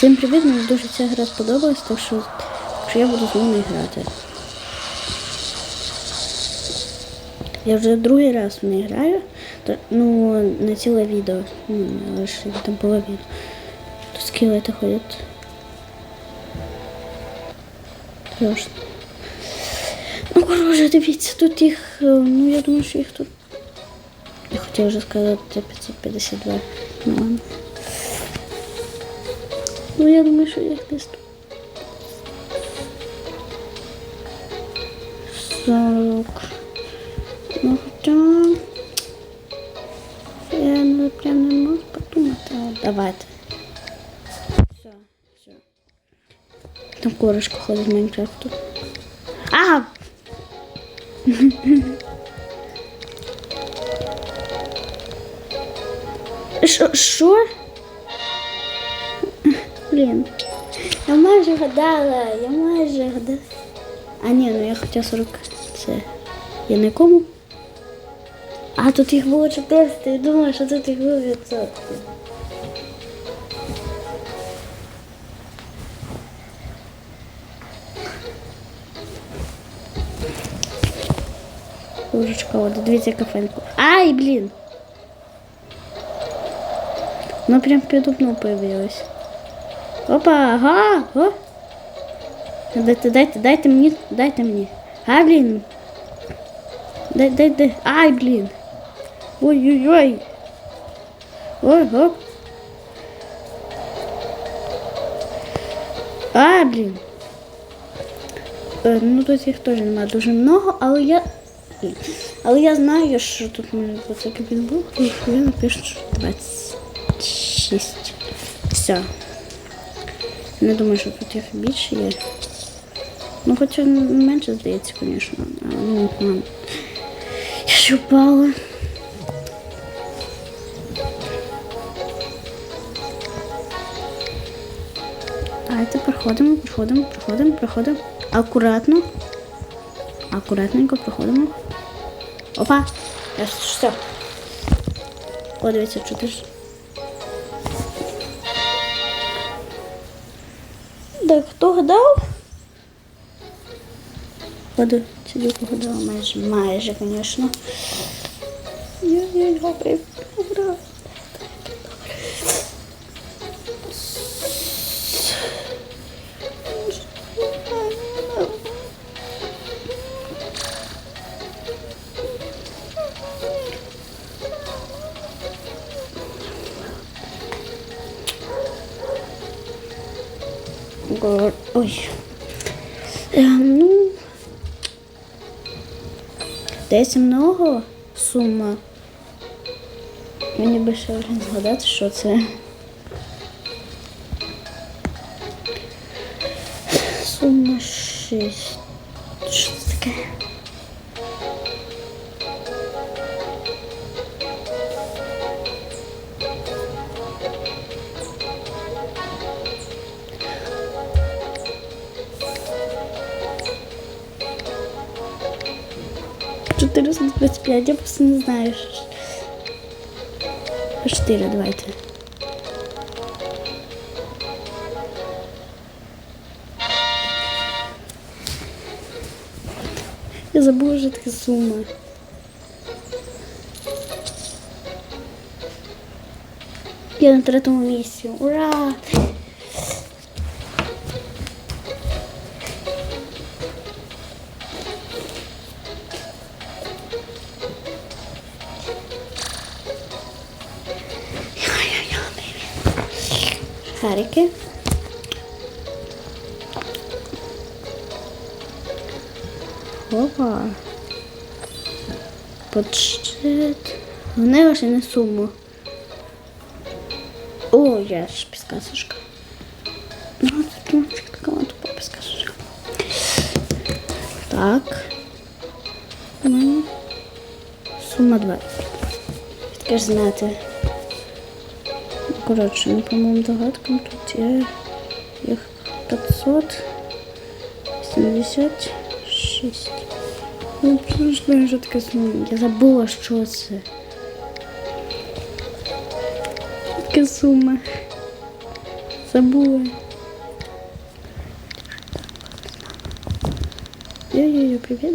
Всім привіт, мені дуже ця гра сподобалась, так що, що я буду з ними грати. Я вже другий раз в неї граю, то, ну, на ціле відео, ну, лише там половину. Тут скелети ходять. Страшно. Ну, коротше, дивіться, тут їх, е, ну, я думаю, що їх тут. Я хотіла вже сказати 552. Ну, ладно. Ну, я думаю, що їх десь тут. 40. Ну, хоча... Я не прям не можу подумати. а Давайте. Все, все. Там корочка ходить Майнкрафту. А! Що? Що? Блін. Я майже гадала, я майже гадала. А ні, ну я хотіла 40. Це. Я на якому? А тут їх було 400, я думаю, що тут їх було відсотків. Ложечка, от, дивіться кафенку. Ай, блін! Ну прям передо мной появилась. Опа, ага, о. Дайте, дайте, дайте мені, дайте мені. А, блін. Дай, дай, дай. Ай, блін. Ой-ой-ой. Ой, оп. А, блін. Е, ну тут їх теж немає дуже много, але я. Але я знаю, що тут у мене це підбух, і він напише, що 26. Все. Не думаю, що тут їх більше є. Ну, хоча менше здається, звісно. Ну. Я ще впала. Давайте проходимо, проходимо, проходимо, проходимо. Акуратно. Акуратненько проходимо. Опа! Все. О, дивіться, чути ж. Так, хто гадав? Ходу, сюди погадала майже, майже, звісно. Я, його прибрав. Гор- Ой. Е, ну. Десь много сума. Мені би ще вже згадати, що це. Сума 6. 425, я просто не знаю. 4 давайте. Я забыла вже такі суми. Я на третьому месте, Ура! Шарики. Опа. Подщит. Вони вже не суму. О, я ж підсказочка. Ну, це така тупа підсказочка. Так. Сума 2. Таке ж знати. Коротше, ну, по-моєму, догадкам тут є їх 576. Ну, просто вже таке сума. Я забула, що це. Таке сума. Забула. Ой-ой-ой, привет.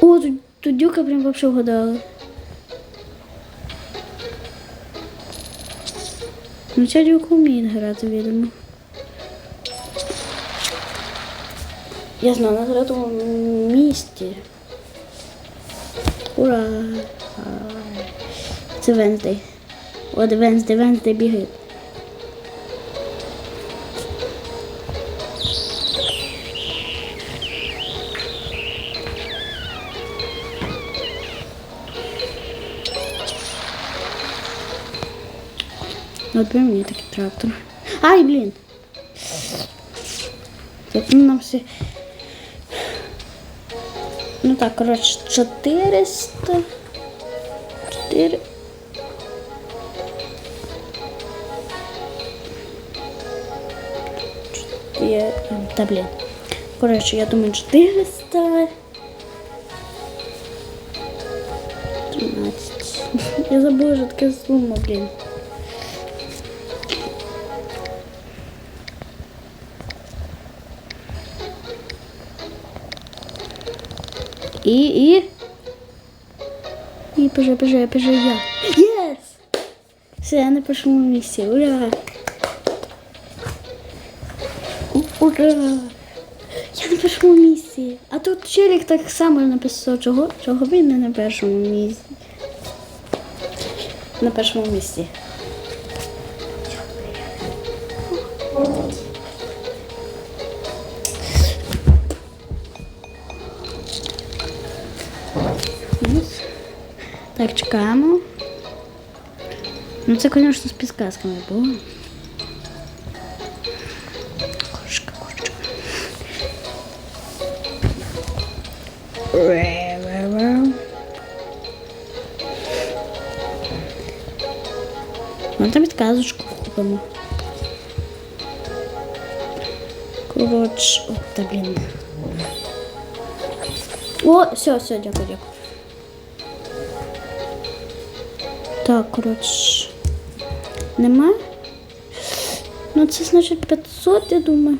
О, тут, тут Дюка прям вообще угадала. Ну, Дюка вміє грати, видимо. Я знаю, на третьому місці. Ура! Це Венздей. От Венздей, Венздей бігає. От прям мені такий трактор. Ай, блін. Так, ну нам все. Ну так, коротше, 400. 4. Я, та блін. Коротше, я думаю, 400. 13. Я забула, що таке блін. І, і. І пише, пише, пише я. Єс! Все, я на першому місці. Ура! Ура! Я на першому місці. А тут челік так само написав, чого, чого він не на першому місці. На першому місці. Так, чекаємо. Ну, це, звісно, з підказками було. Кошка. Ре-ре-ре. Ну, там підказочку купимо. Коротше, о, та блін. О, все, все, дякую, дякую. Так, коротше. Нема? Ну, це значить 500, я думаю.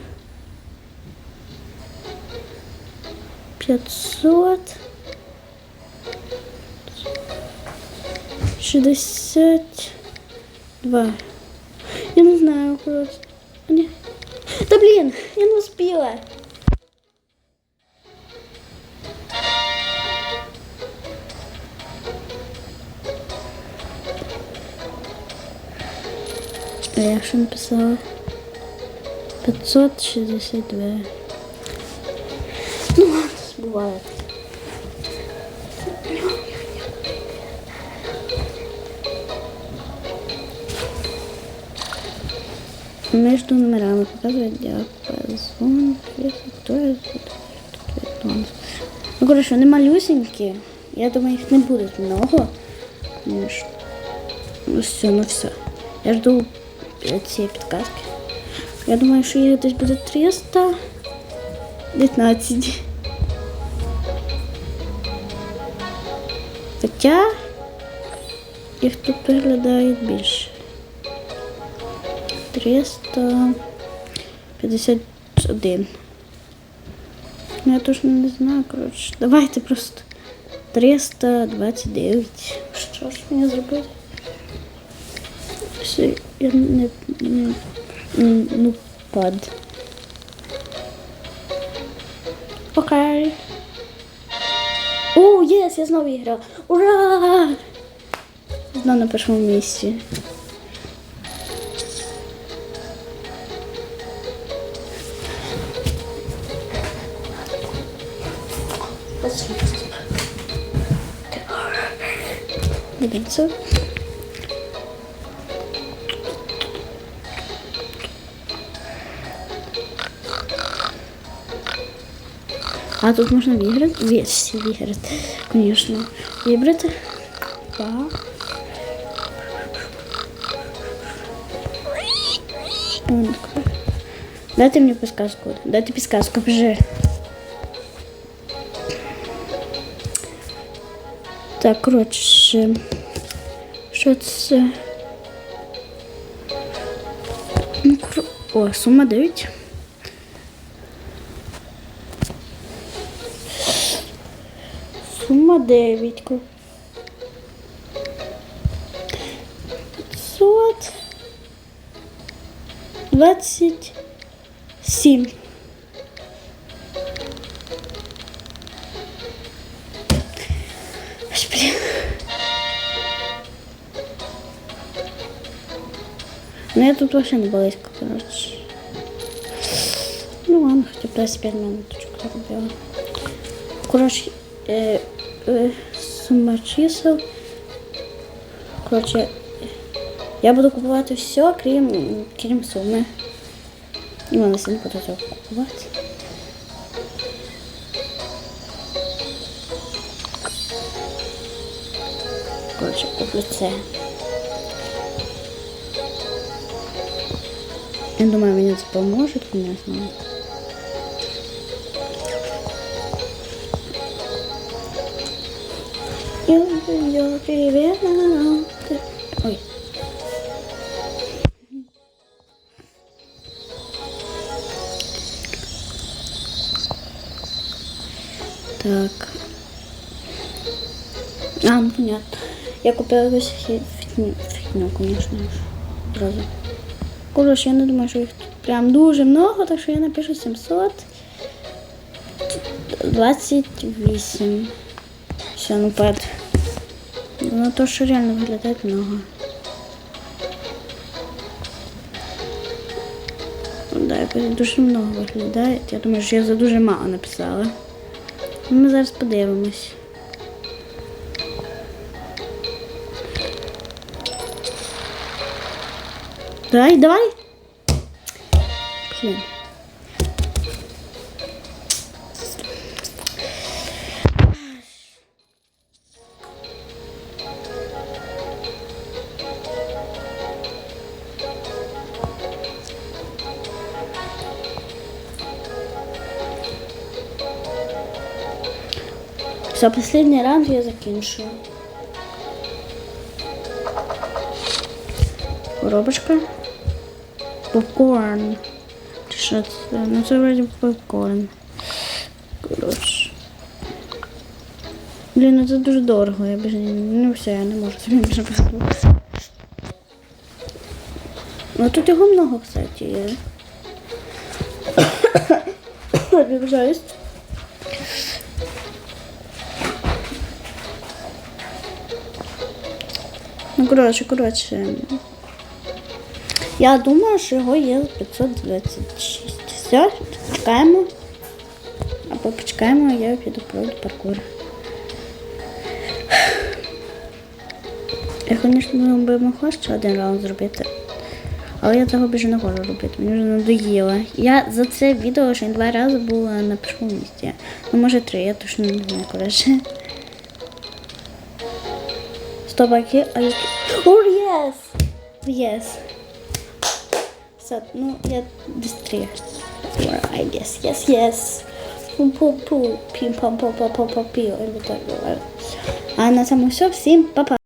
500. 62. Я не знаю, просто. Ні. Та блін, я не успіла. А я що написала? 562. Ну ладно, буває. Между номерами показує діапазон. Ну, коротше, вони малюсенькі. Я думаю, їх не буде много. Ну, все, ну все. Я жду цієї підказки. Я думаю, що їх десь буде 319. Хоча їх тут виглядає більше. 351. Ну, я точно не знаю, коротше. Давайте просто 329. Що ж мені зробити? Все, я не, не, не ну, пад. Окей. О, єс, я знову виграв. Ура! Знову на першому місці. Дивіться. А тут можна виграти? Весь виграти, звісно. Вибрати. Так. Пункт. Дайте мені підказку. Дайте підказку, вже. Так, коротше. Що це? Ну, О, сума 9. Сума 9. 500. 27. Аж, блін. Ну я тут вообще не близько, короче. Ну ладно, хотя бы 25 минуточек заробила. Короче, е, е, сума чисел. Короче, я буду купувати все, крім, крім суми. Ну, вона сильно буду цього купувати. Короче, куплю це. Я думаю, мені це поможе, конечно. Ё-ё-ё, Ой. Так. А, ну понятно. Я купила фі- фігню, фігню, конечно ж. Зразу. Коротше, я не думаю, що їх тут прям дуже много, так що я напишу 728. Все, ну пад. Ну то, що реально виглядає много. Да, якось дуже много виглядає. Я думаю, що я за дуже мало написала. Ну, Ми зараз подивимось. Давай, давай. Блин. Все, последний раунд я закінчую. Коробочка. Попкорн. Чи що це? Ну це вроді попкорн. Коротше. Блін, ну це дуже дорого. Я більше не- ну все, я не можу собі більше позволити. Ну тут його много, кстати, є. Обіжаюсь. Ну, коротше, коротше. Я думаю, що його є 526. Все, чекаємо. Або почекаємо, я піду пройду паркур. Я, звісно, би ще один раунд зробити. Але я цього більше не хочу робити, мені вже надоїло. Я за це відео ще два рази була на першому місці. Ну, може три, я точно не знаю, коротше. Стоп, а які... А які... Oh yes! Yes. So, no, yeah, these three are I guess. Yes, yes. Pum pum pum. Pim pam pam pam pam pam pam. And that's how much I've seen. Bye bye.